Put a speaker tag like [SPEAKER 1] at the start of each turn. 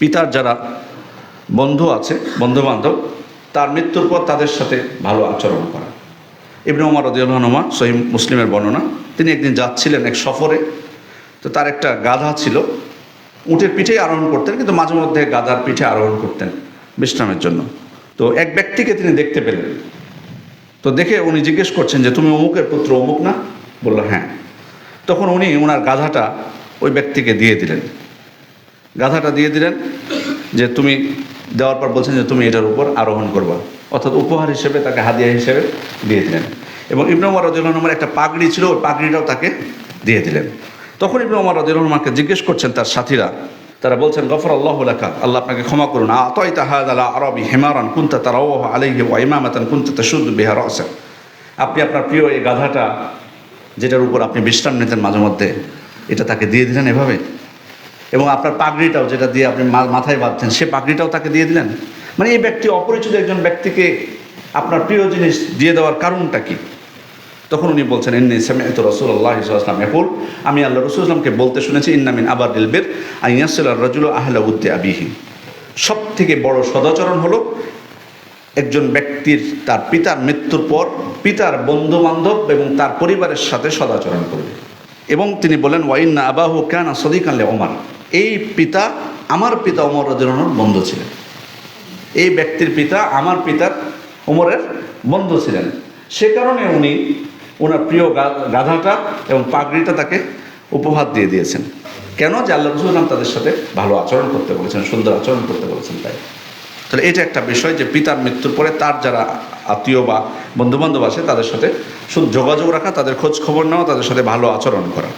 [SPEAKER 1] পিতার যারা বন্ধু আছে বন্ধু বান্ধব তার মৃত্যুর পর তাদের সাথে ভালো আচরণ করা। ইবনে ওমর রদিউল্লাহনুমা সহিম মুসলিমের বর্ণনা, তিনি একদিন যাচ্ছিলেন এক সফরে, তো তার একটা গাধা ছিল, উটের পিঠেই আরোহণ করতেন, কিন্তু মাঝে মধ্যে গাধার পিঠে আরোহণ করতেন বিশ্রামের জন্য। তো এক ব্যক্তিকে তিনি দেখতে পেলেন। তো দেখে উনি জিজ্ঞেস করছেন যে, তুমি অমুকের পুত্র, অমুক না? বলল হ্যাঁ। তখন উনি ওনার গাধাটা ওই ব্যক্তিকে দিয়ে দিলেন। গাধাটা দিয়ে দিলেন যে তুমি দেওয়ার পর বলছেন যে তুমি এটার উপর আরোহণ করবা। অর্থাৎ উপহার হিসেবে তাকে হাদিয়া হিসেবে দিয়ে দিলেন। এবং ইবনে ওমর রদিউল্লাহর একটা পাগড়ি ছিল, ওই পাগড়িটাও তাকে দিয়ে দিলেন। তখন ইবনে ওমর রদিউল্লাহমাকে জিজ্ঞেস করছেন তার সাথীরা, তারা বলছেন গফর আল্লাহ লেখা আল্লাহ আপনাকে ক্ষমা করুন। আতই তাহাদ আলা আরবি হেমারান কুন্তা তারাও আলাইহি ওয়া ইমামাতান কুন্তা তা তাশুদ বিহা রাসা। আপনি আপনার প্রিয় এই গাধাটা, যেটার উপর আপনি বিশ্রাম নিতেন মাঝে মধ্যে, এটা তাকে দিয়ে দিলেন এভাবে? এবং আপনার পাগড়িটাও যেটা দিয়ে আপনি মাথায় বাঁধতেন, সে পাগড়িটাও তাকে দিয়ে দিলেন? মানে এই ব্যক্তি অপরিচিত একজন ব্যক্তিকে আপনার প্রিয় জিনিস দিয়ে দেওয়ার কারণটা কি? তখন উনি বলছেন, ইন্নি রাসূলুল্লাহ সাল্লাল্লাহু আলাইহি ওয়াসাল্লাম আমি আল্লাহ রাসূল সাল্লামকে বলতে শুনেছি ইন্নামিন আবার দিলবের রাজুল আহলা উদ্দি আবিহি। সব থেকে বড় সদাচরণ হলো একজন ব্যক্তির, তার পিতার মৃত্যুর পর পিতার বন্ধু বান্ধব এবং তার পরিবারের সাথে সদাচরণ করবে। এবং তিনি বলেন ওয়াইন্না আবাহু কেন সদিক আনলে ওমার এই পিতা আমার পিতা ওমর রাজুলনুর বন্ধু ছিলেন। এই ব্যক্তির পিতা আমার পিতার ওমরের বন্ধু ছিলেন। সে কারণে উনি ওনার প্রিয় গাধাটা এবং পাগড়িটা তাকে উপহার দিয়ে দিয়েছেন। কেন? যে আল্লাহ রসুলাম তাদের সাথে ভালো আচরণ করতে বলেছেন, সুন্দর আচরণ করতে বলেছেন তাই। তাহলে এটা একটা বিষয় যে পিতার মৃত্যুর পরে তার যারা আত্মীয় বা বন্ধুবান্ধব আছে তাদের সাথে যোগাযোগ রাখা, তাদের খোঁজ খবর নেওয়া, তাদের সাথে ভালো আচরণ করা।